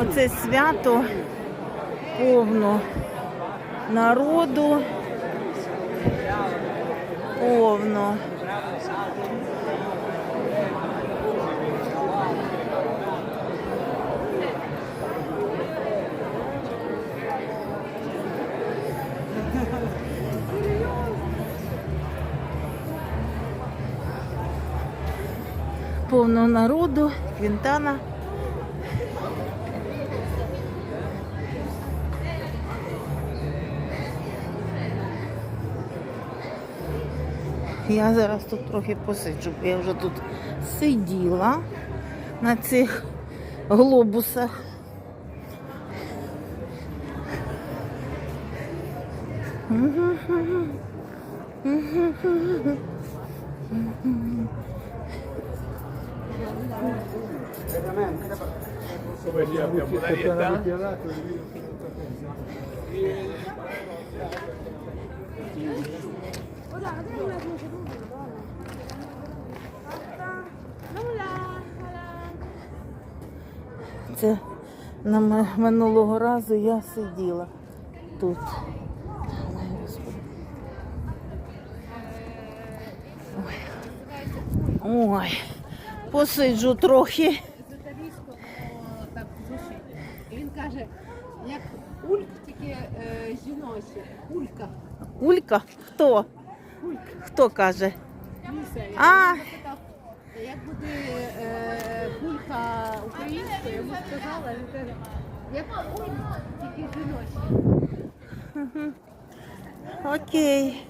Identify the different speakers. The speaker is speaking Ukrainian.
Speaker 1: Оце свято повно народу. Повно. Повно народу, квінтана. Я зараз тут трохи посиджу, бо я вже тут сиділа на цих глобусах. Це на минулого разу я сиділа тут. Ой. Ой. Посиджу трохи.
Speaker 2: так. Він каже, як ульк, тільки е, жіноче. Улька.
Speaker 1: Улька? Хто? Хто каже? А.
Speaker 2: як буде е, кулька я йому сказала, як ой, тільки жіночі.
Speaker 1: Окей.